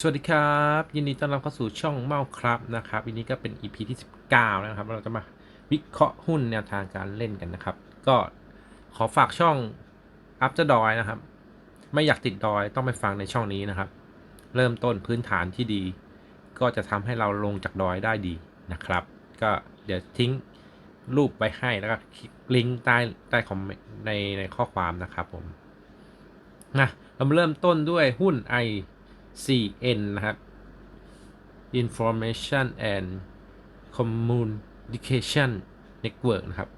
สวัสดีครับ ยินดีต้อนรับเข้าสู่ช่องเมาครับนะครับวันนี้ก็เป็น EP ที่ 19 แล้วนะครับ เราจะมาวิเคราะห์หุ้นแนวทางการเล่นกันนะครับ ก็ขอฝากช่อง After Doi นะครับ ไม่อยากติดดอยต้องไปฟังในช่องนี้นะครับ เริ่มต้นพื้นฐานที่ดี ก็จะทำให้เราลงจากดอยได้ดีนะครับ ก็เดี๋ยวทิ้งรูปไว้ให้แล้วก็คลิกลิงก์ใต้ใต้คอมเมนต์ในในข้อความนะครับผมนะเรามาเริ่มต้นด้วยหุ้น I CN นะครับ Information and Communication Network นะครับ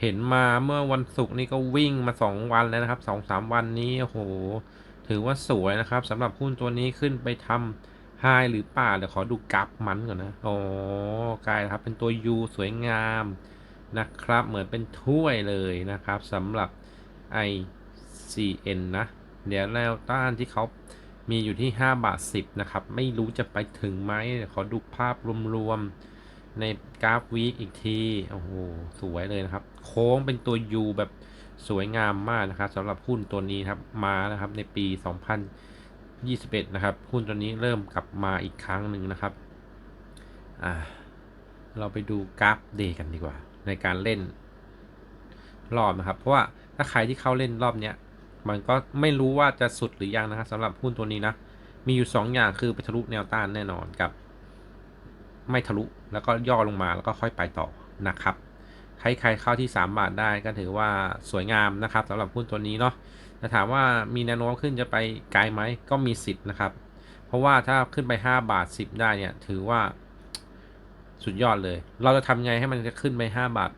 เห็นมาเมื่อวันศุกร์นี่ก็วิ่งมา 2 วันแล้วนะครับ 2-3 วันนี้ โอ้โห ถือว่าสวยนะครับสำหรับหุ้นตัวนี้ขึ้นไปทำไฮหรือป่าเดี๋ยวขอดูกราฟมันก่อนนะโอ้กลายนะครับเป็นตัว U สวยงามนะครับ เหมือนเป็นถ้วยเลยนะครับสำหรับ ICN นะ เดี๋ยวแนวต้านที่เขา มีอยู่ที่ 5 บาท 10 นะครับ ไม่รู้จะไปถึงไหมเดี๋ยวขอดูภาพรวมๆ ในกราฟวีคอีกที โอ้โห สวยเลยนะครับ โค้งเป็นตัว U แบบสวยงามมากนะครับสำหรับหุ้นตัวนี้ครับ มานะครับในปี 2021 นะครับ หุ้นตัวนี้เริ่มกลับมาอีกครั้งหนึ่งนะครับ อ่า เราไปดูกราฟเดย์กันดีกว่า ในการเล่นรอบนะครับ เพราะว่าถ้าใครที่เข้าเล่นรอบเนี้ย มันก็ไม่รู้ว่าจะสุดหรือยังนะครับสำหรับหุ้นตัวนี้นะ มีอยู่ 2 อย่างคือไปทะลุแนวต้านแน่นอนกับ ไม่ทะลุแล้วก็ย่อลงมาแล้วก็ค่อยไปต่อนะครับ ใครใครเข้าที่ 3 บาทได้ก็ถือว่าสวยงามนะครับสำหรับหุ้นตัวนี้เนาะแต่ถามว่ามีแนวโน้มขึ้นจะไปไกลไหมก็มีสิทธิ์นะครับ เพราะว่าถ้าขึ้นไป 5 บาท 10 ได้เนี่ยถือว่าสุดยอดเลย เราจะทำไงให้มันจะขึ้นไป 5 บาท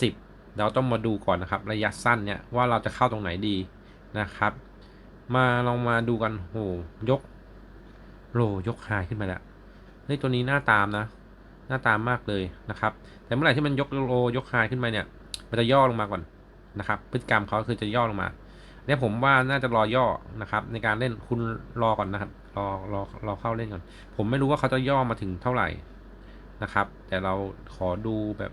10 เราต้องมาดูก่อนนะครับ ระยะสั้นเนี่ยว่าเราจะเข้าตรงไหนดี นะครับ มาลองมาดูกันโหยกโลยกไฮขึ้นมาแล้วเฮ้ยตัวนี้หน้าตามนะ หน้าตามมากเลยนะครับ แต่เมื่อไหร่ที่มันยกโลยกไฮขึ้นมาเนี่ย มันจะย่อลงมาก่อนนะครับ พฤติกรรมเขาคือจะย่อลงมาเนี่ยผมว่าน่าจะรอย่อนะครับ ในการเล่นคุณรอก่อนนะครับ รอรอรอเข้าเล่นก่อน ผมไม่รู้ว่าเขาจะย่อมาถึงเท่าไหร่นะครับ แต่เราขอดูแบบ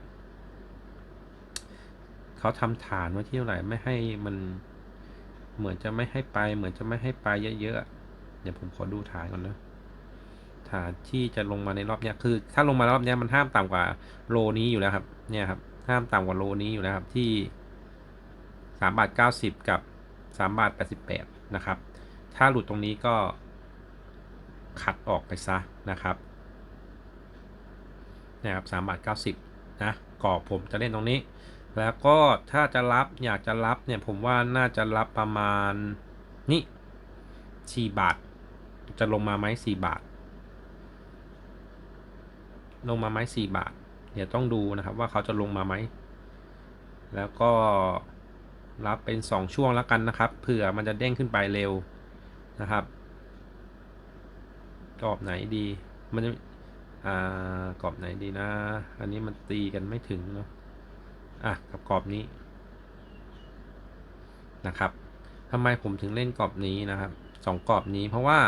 เขาทำฐานไว้ที่เท่าไหร่ไม่ให้มัน เหมือนจะไม่ให้ไป เหมือนจะไม่ให้ไปเยอะๆ เดี๋ยวผมขอดูฐานก่อนนะ ฐานที่จะลงมาในรอบนี้คือ ถ้าลงมารอบนี้มันห้ามต่ำกว่าโลนี้อยู่แล้วครับ เนี่ยครับ ห้ามต่ำกว่าโลนี้อยู่แล้วครับที่สามบาทเก้าสิบกับสามบาทแปดสิบแปดนะครับ ถ้าหลุดตรงนี้ก็ขัดออกไปซะนะครับนะครับสามบาทเก้าสิบนะกรอบผมจะเล่นตรงนี้ แล้วก็ถ้าจะรับอยากจะรับเนี่ยผมว่าน่าจะรับประมาณนี่สี่บาท จะลงมาไหมสี่บาท ลงมาไหมสี่บาท เดี๋ยวต้องดูนะครับว่าเขาจะลงมาไหม แล้วก็รับเป็นสองช่วงแล้วกันนะครับ เผื่อมันจะเด้งขึ้นไปเร็วนะครับกรอบไหนดี มันจะ อ่า กรอบไหนดีนะ อันนี้มันตีกันไม่ถึงเนาะ อะกับกรอบนี้นะครับทำไมผมถึงเล่นกรอบนี้นะครับสองกรอบนี้เพราะว่า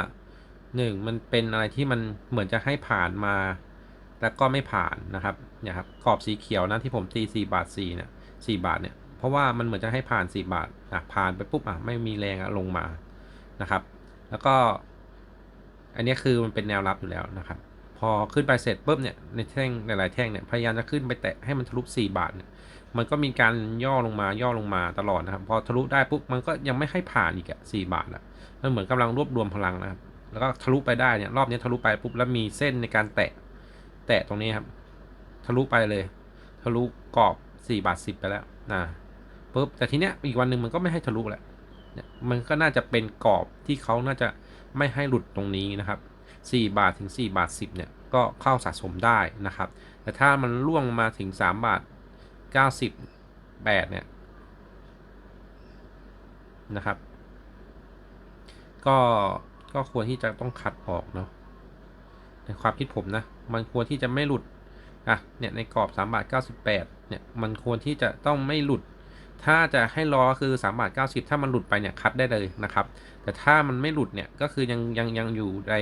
หนึ่งมันเป็นอะไรที่มันเหมือนจะให้ผ่านมา แต่ก็ไม่ผ่านนะครับเนี่ยครับกรอบสีเขียวนะที่ผมตี4บาท4เนี่ย4บาทเนี่ยเพราะว่ามันเหมือนจะให้ผ่าน 4 บาทอะผ่านไปปุ๊บอะไม่มีแรงอะลงมานะครับ แล้วก็ อันนี้คือมันเป็นแนวรับอยู่แล้วนะครับ พอขึ้นไปเสร็จปุ๊บเนี่ยในแท่งหลายๆแท่งเนี่ยพยายามจะขึ้นไปแตะให้มันทะลุ4บาทเนี่ย มันก็มีการย่อลงมาย่อลงมาตลอดนะครับ พอทะลุได้ปุ๊บมันก็ยังไม่ให้ผ่านอีกอะสี่บาทอะมันเหมือนกำลังรวบรวมพลังนะครับ แล้วก็ทะลุไปได้เนี่ยรอบนี้ทะลุไปปุ๊บแล้วมีเส้นในการแตะ แตะตรงนี้ครับ ทะลุไปเลย ทะลุกรอบสี่บาทสิบไปแล้วนะปุ๊บแต่ทีเนี้ยอีกวันหนึ่งมันก็ไม่ให้ทะลุแหละเนี่ยมันก็น่าจะเป็นกรอบที่เขาน่าจะไม่ให้หลุดตรงนี้นะครับสี่บาทถึงสี่บาทสิบเนี่ยก็เข้าสะสมได้นะครับ แต่ถ้ามันล่วงมาถึงสาท มบาท98เนี่ยนะครับ ก็ก็ควรที่จะต้องคัดออกเนาะในความคิดผมนะ มันควรที่จะไม่หลุด อะ เนี่ย ในกรอบ3บาท98 เนี่ย มันควรที่จะต้องไม่หลุด ถ้าจะให้รอคือ3บาท90 ถ้ามันหลุดไปเนี่ยคัดได้เลยนะครับ แต่ถ้ามันไม่หลุดเนี่ย ก็คือยังยังยังอยู่ใน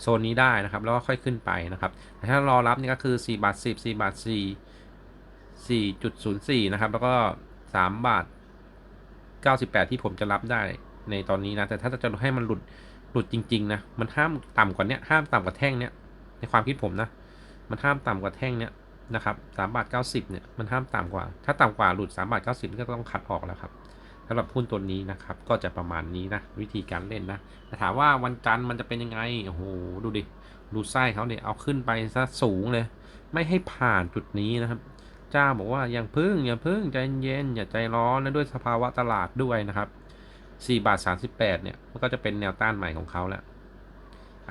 โซนนี้ได้นะครับ แล้วก็ค่อยขึ้นไปนะครับ แต่ถ้ารอรับนี่ก็คือ4บาท10 4บาท4 4.04 นะครับ แล้วก็ 3 บาท 98 ที่ผมจะรับได้ในตอนนี้นะ แต่ถ้าจะให้มันหลุดหลุดจริง ๆ นะ มันห้ามต่ำกว่านี้ห้ามต่ำกว่าแท่งเนี้ยในความคิดผมนะ มันห้ามต่ำกว่าแท่งเนี้ยนะครับสามบาทเก้าสิบเนี่ยมันห้ามต่ำกว่า ถ้าต่ำกว่าหลุดสามบาทเก้าสิบก็ต้องคัดออกแล้วครับสำหรับหุ้นตัวนี้นะครับ ก็จะประมาณนี้นะ วิธีการเล่นนะแต่ถามว่าวันจันทร์มันจะเป็นยังไงโอ้โหดูดิดูไส้เขาเนี่ยเอาขึ้นไปซะสูงเลย ไม่ให้ผ่านจุดนี้นะครับ เจ้าบอกว่าอยังพึ่งอย่าพึ่งใจเย็นอย่าใจร้อนและด้วยสภาวะตลาดด้วยนะครับ4บาท38เนี่ยมันก็จะเป็นแนวต้านใหม่ของเขาแล้ว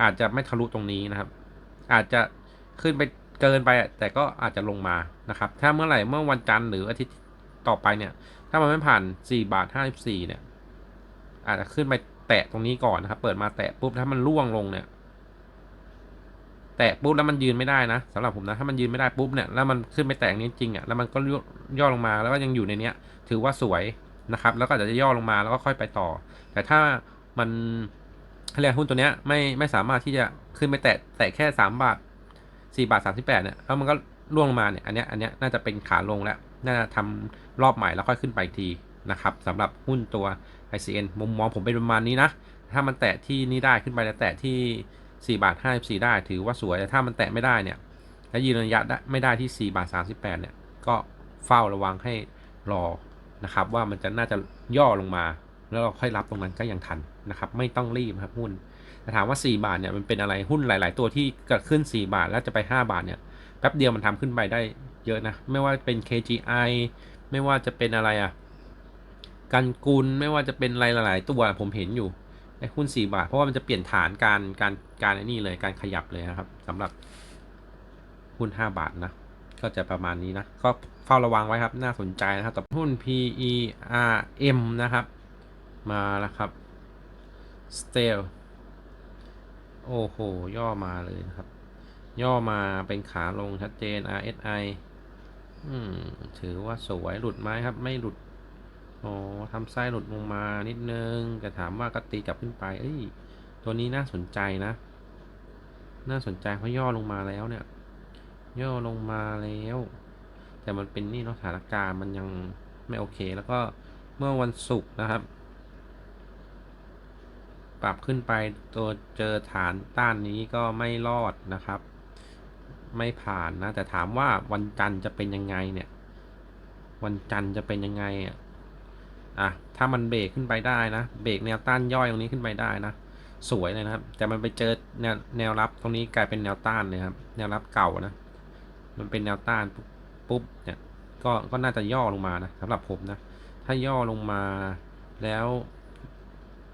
อาจจะไม่ทะลุตรงนี้นะครับ อาจจะขึ้นไปเกินไปแต่ก็อาจจะลงมานะครับ ถ้าเมื่อไหร่เมื่อวันจันทร์หรืออาทิตย์ต่อไปเนี่ย ถ้ามันไม่ผ่าน4บาท54เนี่ยอาจจะขึ้นไปแตะตรงนี้ก่อนนะครับ เปิดมาแตะปุ๊บถ้ามันล่วงลงเนี่ย แตะปุ๊บแล้วมันยืนไม่ได้นะสำหรับผมนะถ้ามันยืนไม่ได้ปุ๊บเนี่ยแล้วมันขึ้นไปแตะอย่างนี้จริงอะแล้วมันก็ย่อลงมาแล้วก็ยังอยู่ในเนี้ย ถือว่าสวยนะครับแล้วก็อาจจะย่อลงมาแล้วก็ค่อยไปต่อ แต่ถ้ามันเรียกหุ้นตัวเนี้ยไม่ไม่สามารถที่จะขึ้นไปแตะแตะแค่สามบาทสี่บาทสามสิบแปดเนี่ยแล้วมันก็ล่วงลงมาเนี่ยอันเนี้ยอันเนี้ยน่าจะเป็นขาลงแล้วน่าจะทำรอบใหม่แล้วค่อยขึ้นไปทีนะครับสำหรับหุ้นตัว ICN มุมมองผมเป็นประมาณนี้นะ ถ้ามันแตะที่นี่ได้ขึ้นไปแล้วแตะที่ 4บาท54 ได้ถือว่าสวยแต่ถ้ามันแตะไม่ได้เนี่ยและยืนระยะได้ไม่ได้ที่4บาท38เนี่ยก็เฝ้าระวังให้รอนะครับ ว่ามันจะน่าจะย่อลงมา แล้วเราค่อยรับตรงนั้นก็ยังทันนะครับ ไม่ต้องรีบครับหุ้นแต่ถามว่า 4 บาทเนี่ยมันเป็นอะไรหุ้นหลาย ๆ ตัวที่เกิดขึ้น 4 บาทแล้วจะไป 5 บาทเนี่ยแป๊บเดียวมันทำขึ้นไปได้เยอะนะไม่ว่าเป็น KGI ไม่ว่าจะเป็นอะไรอะกันกุลไม่ว่าจะเป็นอะไรหลาย ๆ ตัวผมเห็นอยู่ ไอ้หุ้น4บาท เพราะว่ามันจะเปลี่ยนฐานการการการไอ้นี่เลยการขยับเลยนะครับสำหรับหุ้น5บาทนะก็จะประมาณนี้นะ ก็เฝ้าระวังไว้ครับ น่าสนใจนะครับต่อหุ้น PERM นะครับ มาแล้วครับ s t e l โอ้โห ย่อมาเลยนะครับ ย่อมาเป็นขาลงชัดเจน RSI อืมถือว่าสวยหลุดไหมครับ ไม่หลุด อ๋อทำไส้หลุดลงมานิดนึง แต่ถามว่าก็ตีกลับขึ้นไป เอ้ย ตัวนี้น่าสนใจนะ น่าสนใจเพราะย่อลงมาแล้วเนี่ย ย่อลงมาแล้ว แต่มันเป็นนี่เนาะสถานการณ์มันยังไม่โอเค แล้วก็เมื่อวันศุกร์นะครับ ปรับขึ้นไปตัวเจอฐานต้านนี้ก็ไม่รอดนะครับ ไม่ผ่านนะ แต่ถามว่าวันจันทร์จะเป็นยังไงเนี่ย วันจันทร์จะเป็นยังไงอะ อะถ้ามันเบรกขึ้นไปได้นะ เบรกแนวต้านย่อยตรงนี้ขึ้นไปได้นะ สวยเลยนะครับ แต่มันไปเจอแนวแนวรับตรงนี้กลายเป็นแนวต้านเลยครับ แนวรับเก่านะ มันเป็นแนวต้านปุ๊บเนี่ย ก็ก็น่าจะย่อลงมานะสำหรับผมนะ ถ้าย่อลงมาแล้ว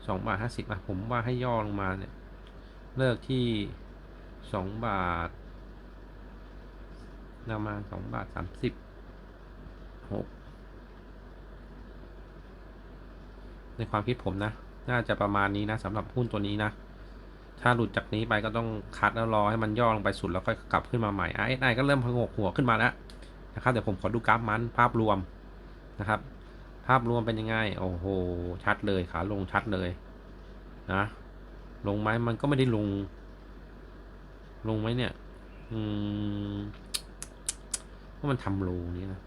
สองบาทห้าสิบอะผมว่าให้ย่อลงมาเนี่ย เลิกที่สองบาทนำมาณสองบาทสามสิบหก ในความคิดผมนะ น่าจะประมาณนี้นะสำหรับหุ้นตัวนี้นะ ถ้าหลุดจากนี้ไปก็ต้องคัดแล้วรอให้มันย่อลงไปสุดแล้วค่อยกลับขึ้นมาใหม่ RSI ก็เริ่มพงกหัวขึ้นมาแล้วนะครับเดี๋ยวผมขอดูกราฟมันภาพรวมนะครับ ภาพรวมเป็นยังไง โอ้โห ชัดเลยขาลงชัดเลยนะลงไหมมันก็ไม่ได้ลง ลงไหมเนี่ย อืมว่ามันทำโลนี้นะ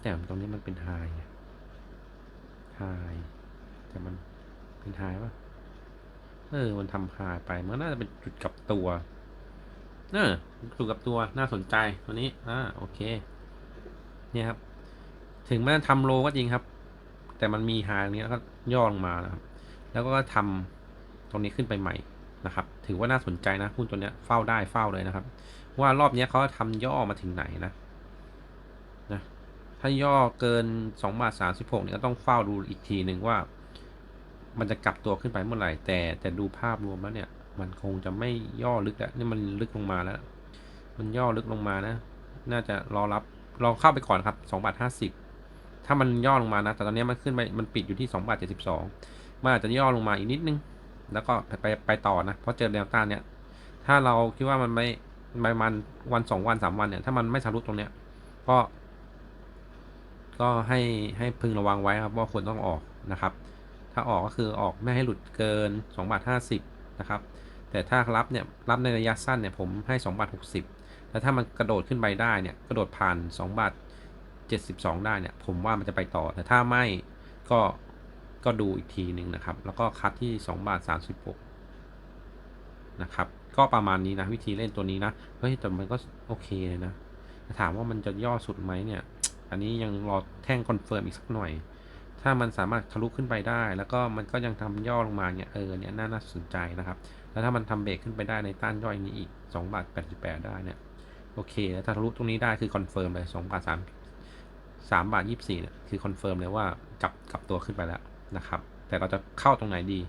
แต่ตรงนี้มันเป็นไฮไงไฮแต่มันเป็นไฮปะเออ มันทำไฮไป มันน่าจะเป็นจุดกับตัวเออจุดกับตัวน่าสนใจตัวนี้ อ่า โอเค เนี่ยครับ ถึงแม้จะทำโลก็จริงครับ แต่มันมีไฮตรงนี้แล้วก็ย่อลงมานะครับ แล้วก็ทำตรงนี้ขึ้นไปใหม่นะครับ ถือว่าน่าสนใจนะหุ้นตัวเนี้ยเฝ้าได้เฝ้าเลยนะครับ ว่ารอบนี้เขาทำย่อมาถึงไหนนะ ถ้าย่อเกิน2บาท36เนี่ยก็ต้องเฝ้าดูอีกทีหนึ่งว่า มันจะกลับตัวขึ้นไปเมื่อไหร่ แต่แต่ดูภาพรวมแล้วเนี่ย มันคงจะไม่ย่อลึกแล้วนี่มันลึกลงมาแล้ว มันย่อลึกลงมานะ น่าจะรอรับรอเข้าไปก่อนครับ2บาท50 ถ้ามันย่อลงมานะ แต่ตอนนี้มันขึ้นไปมันปิดอยู่ที่2บาท72มันอาจจะย่อลงมาอีกนิดนึง แล้วก็ไปไปไปต่อนะ เพราะเจอแนวต้านเนี่ย ถ้าเราคิดว่ามันไม่ประมาณวันสองวันสามวันเนี่ย ถ้ามันไม่ทะลุตรงเนี้ยก็ ก็ให้ให้พึงระวังไว้ครับว่าควรต้องออกนะครับ ถ้าออกก็คือออกไม่ให้หลุดเกิน2บาท50นะครับ แต่ถ้ารับเนี่ยรับในระยะสั้นเนี่ยผมให้2บาท60แต่ถ้ามันกระโดดขึ้นไปได้เนี่ยกระโดดผ่าน2บาท72 ได้เนี่ยผมว่ามันจะไปต่อ แต่ถ้าไม่ก็ก็ดูอีกทีหนึ่งนะครับ แล้วก็คัดที่2บาท36นะครับ ก็ประมาณนี้นะวิธีเล่นตัวนี้นะ เฮ้ยแต่มันก็โอเคเลยนะ ถามว่ามันจะย่อสุดไหมเนี่ย อันนี้ยังรอแท่งคอนเฟิร์มอีกสักหน่อย ถ้ามันสามารถทะลุขึ้นไปได้ แล้วก็มันก็ยังทำย่อลงมาเนี่ยเออเนี่ยน่าน่าสนใจนะครับ แล้วถ้ามันทำเบรกขึ้นไปได้ในต้านย่อยนี้อีก2บาท88 ได้เนี่ยโอเคแล้วถ้าทะลุตรงนี้ได้คือคอนเฟิร์มเลย2บาท3 3บาท24เนี่ยคือคอนเฟิร์มเลยว่ากลับกลับตัวขึ้นไปแล้วนะครับ แต่เราจะเข้าตรงไหนดี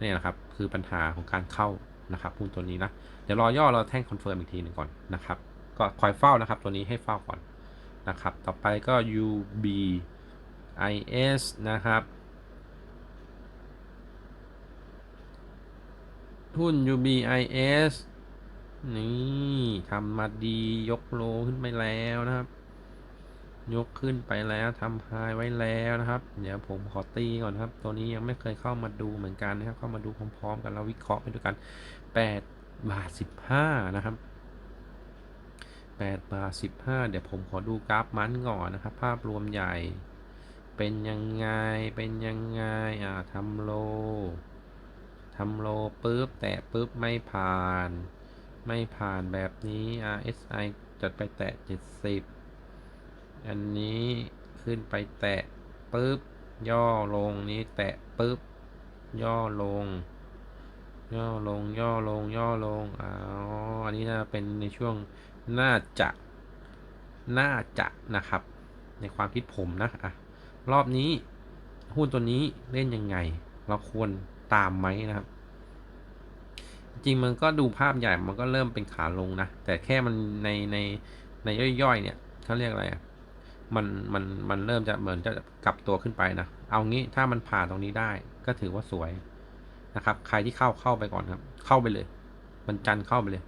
นี่นะครับคือปัญหาของการเข้านะครับหุ้นตัวนี้นะ เดี๋ยวรอย่อเราแท่งคอนเฟิร์มอีกทีหนึ่งก่อนนะครับ ก็คอยเฝ้านะครับ ตัวนี้ให้เฝ้าก่อน นะครับ ต่อไปก็ UBIS นะครับหุ้น UBIS นี่ทำมาดียกโลขึ้นไปแล้วนะครับ ยกขึ้นไปแล้วทำไฮไว้แล้วนะครับ เดี๋ยวผมขอตีก่อนครับ ตัวนี้ยังไม่เคยเข้ามาดูเหมือนกันนะครับ เข้ามาดูพร้อมๆ กันแล้ววิเคราะห์ไปด้วยกัน8บาท15นะครับ 8 บาท 15 เดี๋ยวผมขอดูกราฟมันก่อนนะครับ ภาพรวมใหญ่ เป็นยังไง เป็นยังไง อ่าทำโลทำโลปุ๊บ แตะปุ๊บ ไม่ผ่าน ไม่ผ่านแบบนี้ RSI จัดไปแตะ 70 อันนี้ขึ้นไปแตะปุ๊บ ย่อลงนี้แตะปุ๊บ ย่อลงย่อลงย่อลงย่อลง อ๋อ อันนี้น่าเป็นในช่วง น่าจะ น่าจะนะครับ ในความคิดผมนะอะรอบนี้หุ้นตัวนี้เล่นยังไง เราควรตามไหมนะครับ จริงมันก็ดูภาพใหญ่มันก็เริ่มเป็นขาลงนะ แต่แค่มันในในในย่อยๆเนี่ยเขาเรียกอะไรอะมันมันมันเริ่มจะเหมือนจะกลับตัวขึ้นไปนะ เอางี้ถ้ามันผ่านตรงนี้ได้ก็ถือว่าสวยนะครับ ใครที่เข้าเข้าไปก่อนครับ เข้าไปเลย มันจันเข้าไปเลย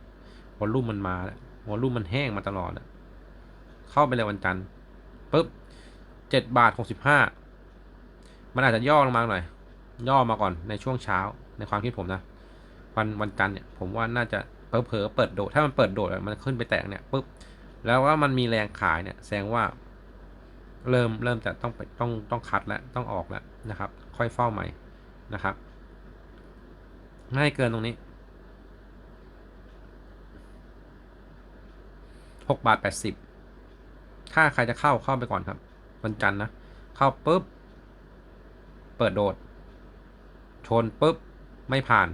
วอลลุ่มมันมาแล้ว วอลลุ่มมันแห้งมาตลอดอะเข้าไปเลยวันจันทร์ปุ๊บเจ็ดบาทหกสิบห้ามันอาจจะย่อลงมาหน่อย ย่อมาก่อนในช่วงเช้าในความคิดผมนะ วันวันจันทร์เนี่ยผมว่าน่าจะเผลอๆเปิดโดด ถ้ามันเปิดโดดมันขึ้นไปแตกเนี่ยปุ๊บแล้วว่ามันมีแรงขายเนี่ยแสดงว่าเริ่มเริ่มจะต้องไปต้องต้องคัดแล้วต้องออกแล้วนะครับ ค่อยเฝ้าใหม่นะครับไม่เกินตรงนี้ หกบาทแปดสิบถ้าใครจะเข้าเข้าไปก่อนครับ วันจันทร์นะ เข้าปุ๊บ เปิดโดด ชนปุ๊บ ไม่ผ่าน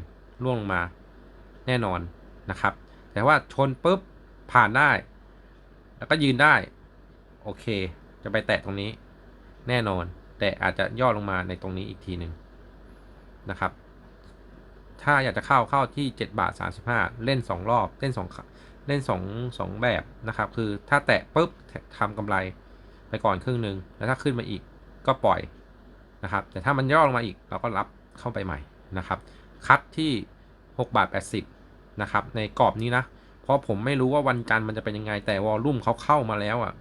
ล่วงลงมาแน่นอนนะครับ แต่ว่าชนปุ๊บ ผ่านได้ แล้วก็ยืนได้ โอเค จะไปแตะตรงนี้ แน่นอน แต่อาจจะย่อลงมาในตรงนี้อีกทีหนึ่งนะครับ ถ้าอยากจะเข้าเข้าที่ 7 บาท 35 เล่น 2 รอบ เล่น2 เล่น2 2แบบนะครับ คือถ้าแตะปุ๊บทำกำไรไปก่อนครึ่งหนึ่งแล้วถ้าขึ้นมาอีกก็ปล่อยนะครับ แต่ถ้ามันย่อลงมาอีกเราก็รับเข้าไปใหม่นะครับ คัดที่ 6 บาท 80นะครับ ในกรอบนี้นะ เพราะผมไม่รู้ว่าวันจันทร์มันจะเป็นยังไง แต่วอลลุ่มเขาเข้ามาแล้วอะ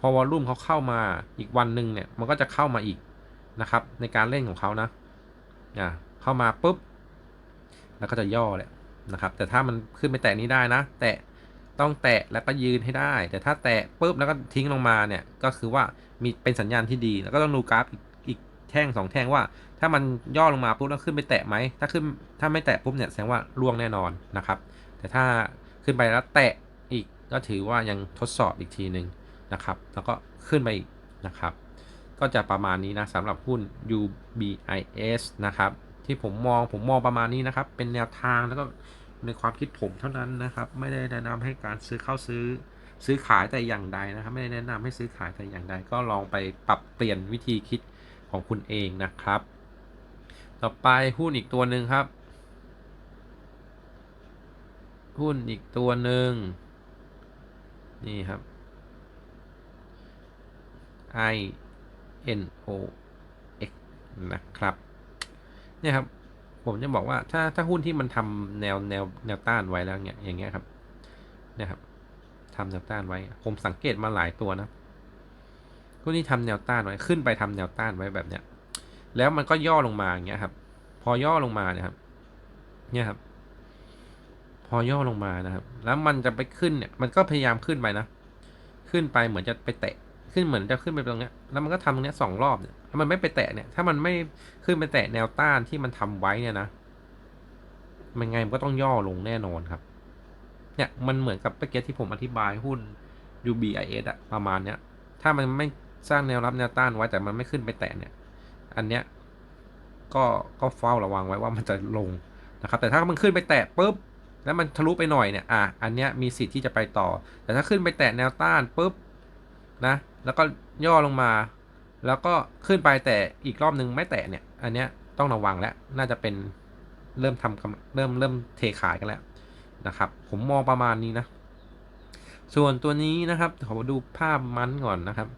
พอวอลลุ่มเขาเข้ามาอีกวันหนึ่งเนี่ย มันก็จะเข้ามาอีกนะครับ ในการเล่นของเขานะอ่าเข้ามาปุ๊บ แล้วก็จะย่อแหละนะครับ แต่ถ้ามันขึ้นไปแตะนี้ได้นะ แตะ ต้องแตะแล้วก็ยืนให้ได้ แต่ถ้าแตะปุ๊บแล้วก็ทิ้งลงมาเนี่ยก็คือว่ามีเป็นสัญญาณที่ดี แล้วก็ต้องดูกราฟอีกอีกแท่งสองแท่งว่า ถ้ามันย่อลงมาปุ๊บแล้วขึ้นไปแตะไหมถ้าขึ้นถ้าไม่แตะปุ๊บเนี่ยแสดงว่าล่วงแน่นอนนะครับ แต่ถ้าขึ้นไปแล้วแตะอีกก็ถือว่ายังทดสอบอีกทีหนึ่งนะครับ แล้วก็ขึ้นไปอีกนะครับ ก็จะประมาณนี้นะสำหรับหุ้น UBIS นะครับที่ผมมองผมมองประมาณนี้นะครับ เป็นแนวทางแล้วก็ ในความคิดผมเท่านั้นนะครับ ไม่ได้แนะนำให้การซื้อเข้าซื้อซื้อขายแต่อย่างใดนะครับ ไม่ได้แนะนำให้ซื้อขายแต่อย่างใดก็ลองไปปรับเปลี่ยนวิธีคิดของคุณเองนะครับ ต่อไปหุ้นอีกตัวหนึ่งครับ หุ้นอีกตัวหนึ่งนี่ครับ I N O X นะครับเนี่ยครับ ผมจะบอกว่าถ้าถ้าหุ้นที่มันทำแนวแนวแนวต้านไว้แล้วเนี่ยอย่างเงี้ยครับเนี่ยครับทำแนวต้านไว้ ผมสังเกตมาหลายตัวนะหุ้นที่ทำแนวต้านไว้ขึ้นไปทำแนวต้านไว้แบบเนี้ยแล้วมันก็ย่อลงมาอย่างเงี้ยครับ พอย่อลงมาเนี่ยครับ เนี่ยครับ พอย่อลงมานะครับ แล้วมันจะไปขึ้นเนี่ย มันก็พยายามขึ้นไปนะ ขึ้นไปเหมือนจะไปแตะ ขึ้นเหมือนจะขึ้นไปตรงเนี้ยแล้วมันก็ทำตรงเนี้ยสองรอบเนี่ยแล้วมันไม่ไปแตะเนี่ย ถ้ามันไม่ขึ้นไปแตะแนวต้านที่มันทำไว้เนี่ยนะมันไงมันก็ต้องย่อลงแน่นอนครับ เนี่ยมันเหมือนกับเมื่อกี้ที่ผมอธิบายหุ้น UBIS อะประมาณเนี้ย ถ้ามันไม่สร้างแนวรับแนวต้านไว้แต่มันไม่ขึ้นไปแตะเนี่ย อันเนี้ยก็ก็เฝ้าระวังไว้ว่ามันจะลงนะครับ แต่ถ้ามันขึ้นไปแตะปุ๊บแล้วมันทะลุไปหน่อยเนี่ย อะ อันเนี้ยมีสิทธิ์ที่จะไปต่อ แต่ถ้าขึ้นไปแตะแนวต้านปุ๊บนะ แล้วก็ย่อลงมา แล้วก็ขึ้นไปแต่อีกรอบนึงไม่แตะเนี่ย อันเนี้ยต้องระวังแล้ว น่าจะเป็นเริ่มทำเริ่มเริ่มเทขายกันแล้วนะครับ ผมมองประมาณนี้นะ ส่วนตัวนี้นะครับขอดูภาพมันก่อนนะครับ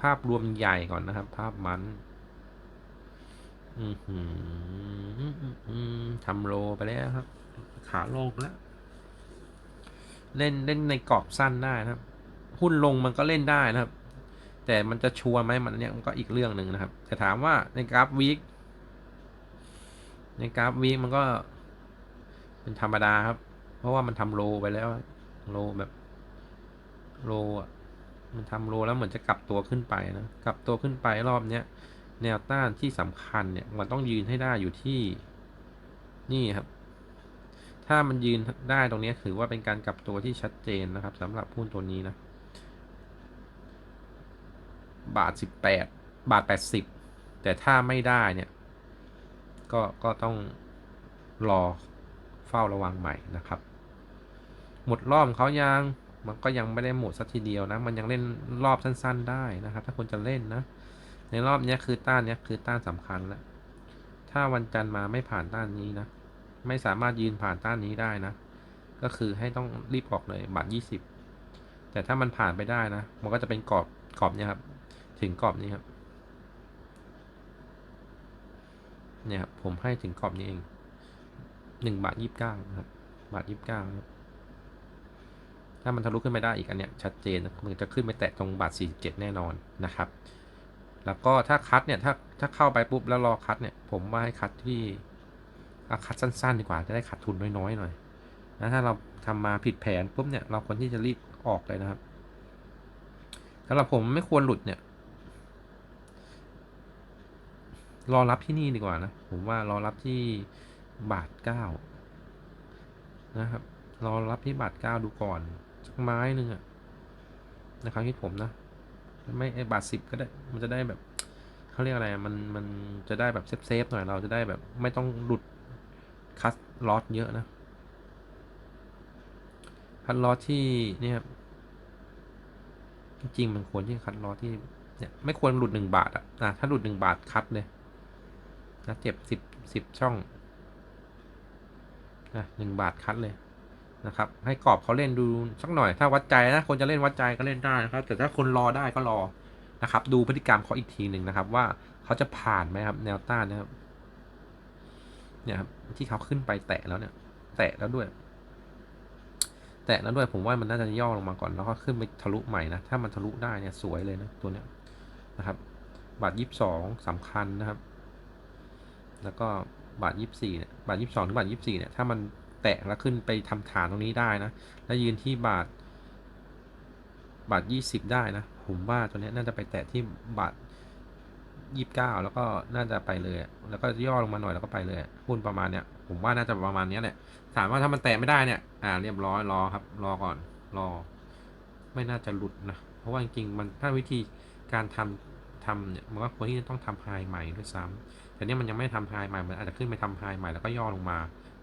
ภาพรวมใหญ่ก่อนนะครับ ภาพมันอือหืออืมทำโลไปแล้วครับ ขาลงแล้ว เล่นเล่นในกรอบสั้นได้นะครับ หุ้นลงมันก็เล่นได้นะครับ แต่มันจะชัวร์ไหมมันเนี่ยมันก็อีกเรื่องหนึ่งนะครับ แต่ถามว่าในกราฟวีคในกราฟวีคมันก็เป็นธรรมดาครับ เพราะว่ามันทำโลไปแล้ว โลแบบ โลอะมันทำโลแล้วเหมือนจะกลับตัวขึ้นไปนะ กลับตัวขึ้นไปรอบเนี้ยแนวต้านที่สำคัญเนี่ย มันต้องยืนให้ได้อยู่ที่นี่ครับ ถ้ามันยืนได้ตรงนี้ถือว่าเป็นการกลับตัวที่ชัดเจนนะครับสำหรับหุ้นตัวนี้นะ บาทสิบแปดบาทแปดสิบแต่ถ้าไม่ได้เนี่ย ก็ก็ต้องรอเฝ้าระวังใหม่นะครับ หมดรอบเขายังมันก็ยังไม่ได้หมดสักทีเดียวนะ มันยังเล่นรอบสั้น ๆ ได้นะครับ ถ้าคุณจะเล่นนะ ในรอบนี้คือต้านนี้คือต้านสำคัญแล้ว ถ้าวันจันทร์มาไม่ผ่านต้านนี้นะ ไม่สามารถยืนผ่านต้านนี้ได้นะ ก็คือให้ต้องรีบออกเลยบาทยี่สิบแต่ถ้ามันผ่านไปได้นะ มันก็จะเป็นกรอบกรอบเนี่ยครับ ถึงกรอบนี้ครับ เนี่ยครับผมให้ถึงกรอบนี้เองหนึ่งบาทยี่สิบเก้าครับ บาทยี่สิบเก้าครับ ถ้ามันทะลุขึ้นไปได้อีกอันเนี้ยชัดเจนมันจะขึ้นไปแตะตรงบาท47แน่นอนนะครับ แล้วก็ถ้าคัดเนี่ยถ้าถ้าเข้าไปปุ๊บแล้วรอคัดเนี่ย ผมว่าให้คัดที่เอาคัดสั้นๆดีกว่าจะได้ขาดทุนน้อยๆหน่อยนะถ้าเราทำมาผิดแผนปุ๊บเนี่ยเราควรที่จะรีบออกเลยนะครับสำหรับผมไม่ควรหลุดเนี่ย รอรับที่นี่ดีกว่านะ ผมว่ารอรับที่บาทเก้านะครับ รอรับที่บาทเก้าดูก่อนสักไม้หนึ่งอะนะครับที่ผมนะ ไม่ไอบาทสิบก็ได้ มันจะได้แบบเขาเรียกอะไร มันมันจะได้แบบเซฟเซฟหน่อยเราจะได้แบบไม่ต้องหลุดคัสลอสเยอะนะคัดลอสที่เนี่ยจริงมันควรที่คัดลอสที่เนี่ยไม่ควรหลุดหนึ่งบาทอะนะถ้าหลุดหนึ่งบาทคัดเลย นะเจ็บสิบสิบช่องนะหนึ่งบาทคัดเลยนะครับ ให้กรอบเขาเล่นดูสักหน่อย ถ้าวัดใจนะ คนจะเล่นวัดใจก็เล่นได้นะครับ แต่ถ้าคนรอได้ก็รอนะครับ ดูพฤติกรรมเขาอีกทีหนึ่งนะครับ ว่าเขาจะผ่านไหมครับ แนวต้านนะครับ เนี่ยครับที่เขาขึ้นไปแตะแล้วเนี่ย แตะแล้วด้วย แตะแล้วด้วยผมว่ามันน่าจะย่อลงมาก่อนแล้วก็ขึ้นไปทะลุใหม่นะถ้ามันทะลุได้เนี่ยสวยเลยนะตัวเนี้ยนะครับ บาทยี่สิบสองสำคัญนะครับ แล้วก็บาทยี่สิบสี่เนี่ยบาทยี่สิบสองถึงบาทยี่สิบสี่เนี่ยถ้ามันแตะแล้วขึ้นไปทำฐานตรงนี้ได้นะ แล้วยืนที่บาท บาทยี่สิบได้นะ ผมว่าตัวนี้น่าจะไปแตะที่บาทยี่สิบเก้าแล้วก็น่าจะไปเลย แล้วก็ย่อลงมาหน่อยแล้วก็ไปเลยหุ้นประมาณเนี้ยผมว่าน่าจะประมาณนี้แหละถามว่าถ้ามันแตะไม่ได้เนี่ย อ่า เรียบร้อยรอครับ รอก่อน รอ ไม่น่าจะหลุดนะ เพราะว่าจริงๆมันถ้าวิธีการทำทำเนี่ยมันก็ควรที่จะต้องทำไฮใหม่ด้วยซ้ำ แต่เนี่ยมันยังไม่ทำไฮใหม่ มันอาจจะขึ้นไปทำไฮใหม่แล้วก็ย่อลงมา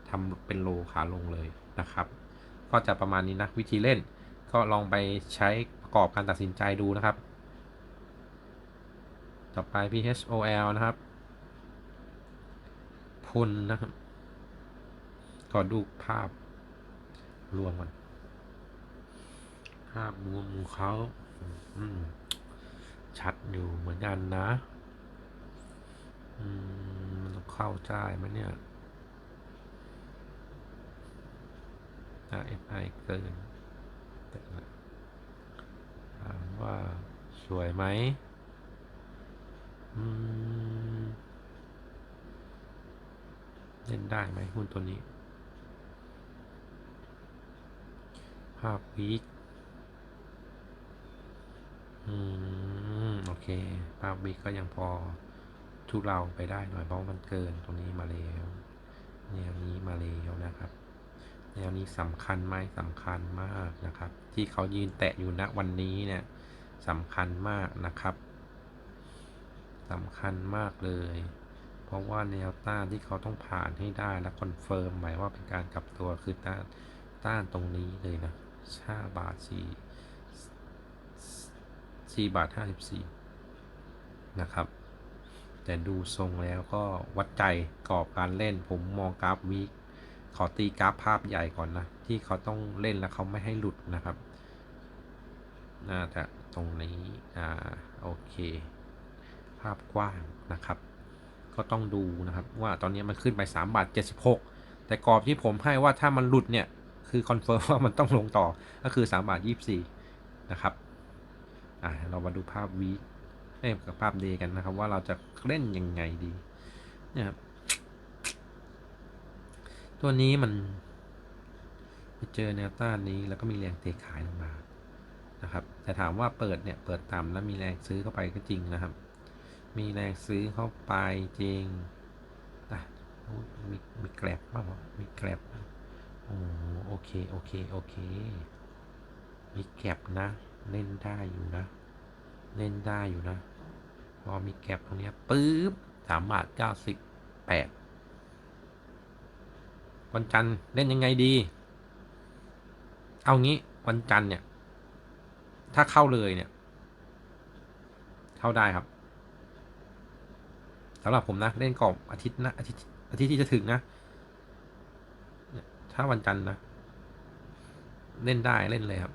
ทำเป็นโลขาลงเลยนะครับ ก็จะประมาณนี้นะวิธีเล่น ก็ลองไปใช้ประกอบการตัดสินใจดูนะครับ ต่อไป PHOL นะครับ พุนนะครับขอดูภาพรวมกันภาพรวมของเขาชัดอยู่เหมือนกันนะ เข้าใจไหมเนี่ย RSI เกินถามว่าสวยไหมเล่นได้ไหมหุ้นตัวนี้ ภาพวีคภาพวิกก็ยังพอ ทุเราไปได้หน่อยเพราะมันเกินตรงนี้มาแล้วแนวนี้มาแล้วนะครับแนวนี้สำคัญไหมสำคัญมากนะครับ ที่เขายืนแตะอยู่ณวันนี้เนี่ยสำคัญมากนะครับสำคัญมากเลย เพราะว่าแนวต้านที่เขาต้องผ่านให้ได้และคอนเฟิร์มหมายว่าเป็นการกลับตัวคือต้านต้านตรงนี้เลยนะห้าบาทสี่สี่บาทห้าสิบสี่นะครับ แต่ดูทรงแล้วก็วัดใจกรอบการเล่น ผมมองกราฟวีคขอตีกราฟภาพใหญ่ก่อนนะ ที่เขาต้องเล่นแล้วเขาไม่ให้หลุดนะครับ น่าจะตรงนี้ อ่า โอเค ภาพกว้างนะครับ ก็ต้องดูนะครับว่าตอนนี้มันขึ้นไป3บาท76 แต่กรอบที่ผมให้ว่าถ้ามันหลุดเนี่ย คือคอนเฟิร์มว่ามันต้องลงต่อก็คือ3บาท24 นะครับ อ่าเรามาดูภาพวีค เอ้กับภาพดย์กันนะครับ ว่าเราจะเล่นยังไงดีนี่ยครับตัวนี้มันไปเจอแนวต้านนี้แล้วก็มีแรงเทขายลงมานะครับ แต่ถามว่าเปิดเนี่ยเปิดต่ำแล้วมีแรงซื้อเข้าไปก็จริงนะครับ มีแรงซื้อเข้าไปจริงอะมีมีแกลบบ้างมีแกลบบ้างโอ้โอเคโอเคโอเค มีแกลบนะ เล่นได้อยู่นะ เล่นได้อยู่นะ อมีแกลบตรงนี้ปึ๊บสามบาทเก้าสิบแปดวันจันทร์เล่นยังไงดี เอางี้วันจันทร์เนี่ย ถ้าเข้าเลยเนี่ย เข้าได้ครับสำหรับผมนะเล่นกรอบอาทิตย์นะอาทิตย์อาทิตย์ที่จะถึงนะถ้าวันจันทร์นะ เล่นได้เล่นเลยครับ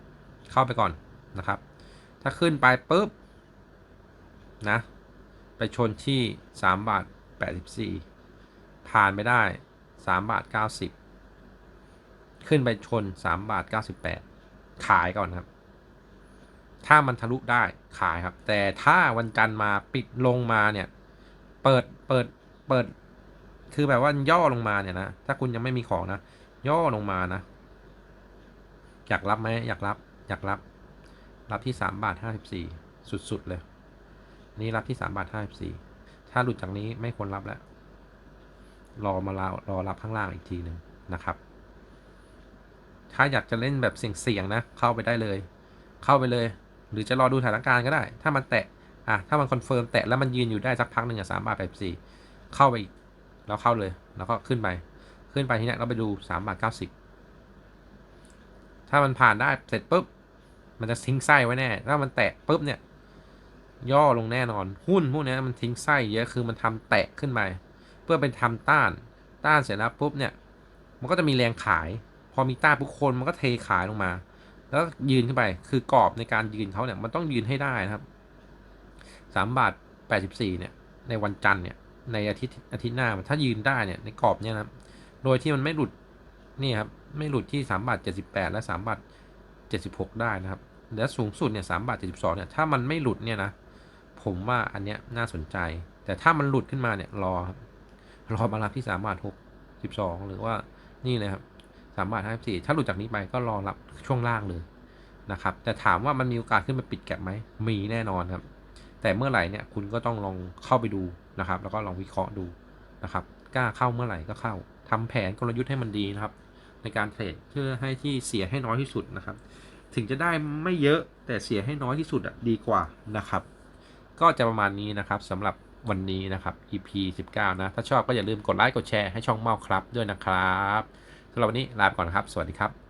เข้าไปก่อนนะครับ ถ้าขึ้นไปปุ๊บนะ ไปชนที่สามบาทแปดสิบสี่ผ่านไปได้สามบาทเก้าสิบขึ้นไปชนสามบาทเก้าสิบแปดขายก่อนครับ ถ้ามันทะลุได้ขายครับ แต่ถ้าวันจันทร์มาปิดลงมาเนี่ย เปิด เปิด เปิด คือแบบว่าย่อลงมาเนี่ยนะ ถ้าคุณยังไม่มีของนะ ย่อลงมานะ อยากรับไหมอยากรับ อยากรับ รับที่สามบาทห้าสิบสี่สุด ๆ เลย นี่รับที่สามบาทห้าสิบสี่ถ้าหลุดจากนี้ไม่ควรรับแล้ว รอมารอรอรับข้างล่างอีกทีหนึ่งนะครับ ถ้าอยากจะเล่นแบบเสี่ยงๆนะ เข้าไปได้เลย เข้าไปเลย หรือจะรอดูสถานการณ์ก็ได้ ถ้ามันแตะอะถ้ามันคอนเฟิร์มแตะแล้วมันยืนอยู่ได้สักพักหนึ่งอะสามบาทแปดสี่เข้าไปอีกแล้วเข้าเลย แล้วก็ขึ้นไป ขึ้นไปทีเนี้เราไปดูสามบาทเก้าสิบถ้ามันผ่านได้เสร็จปุ๊บ มันจะทิ้งไส้ไว้แน่ ถ้ามันแตะปุ๊บเนี่ย ย่อลงแน่นอน หุ้นพวกนี้มันทิ้งไส้เยอะคือมันทำแตะขึ้นไปเพื่อเป็นทำต้าน ต้านเสร็จแล้วปุ๊บเนี่ย มันก็จะมีแรงขาย พอมีต้านปุ๊บคนมันก็เทขายลงมา แล้วยืนขึ้นไปคือกรอบในการยืนเขาเนี่ยมันต้องยืนให้ได้นะครับสามบาทแปดสิบสี่เนี่ย ในวันจันทร์เนี่ยในอาทิตย์อาทิตย์หน้าถ้ายืนได้เนี่ยในกรอบเนี่ยนะโดยที่มันไม่หลุดนี่ครับไม่หลุดที่สามบาทเจ็ดสิบแปดและสามบาทเจ็ดสิบหกได้นะครับแล้วสูงสุดเนี่ยสามบาทเจ็ดสิบสองเนี่ยถ้ามันไม่หลุดเนี่ยนะ ผมว่าอันเนี้ยน่าสนใจ แต่ถ้ามันหลุดขึ้นมาเนี่ยรอครับรอมารับที่สามบาทหกสิบสองหรือว่านี่เลยครับสามบาทห้าสี่ถ้าหลุดจากนี้ไปก็รอรับช่วงล่างเลยนะครับ แต่ถามว่ามันมีโอกาสขึ้นมาปิดแก็บไหมมีแน่นอนครับ แต่เมื่อไหร่เนี่ยคุณก็ต้องลองเข้าไปดูนะครับ แล้วก็ลองวิเคราะห์ดูนะครับกล้าเข้าเมื่อไหร่ก็เข้าทำแผนกลยุทธ์ให้มันดีนะครับ ในการเทรดเพื่อให้ที่เสียให้น้อยที่สุดนะครับ ถึงจะได้ไม่เยอะแต่เสียให้น้อยที่สุดอะดีกว่านะครับ ก็จะประมาณนี้นะครับสำหรับวันนี้นะครับ EP 19 นะ ถ้าชอบก็อย่าลืมกดไลค์กดแชร์ให้ช่องเมาครับด้วยนะครับสำหรับวันนี้ลาไปก่อนครับ สวัสดีครับ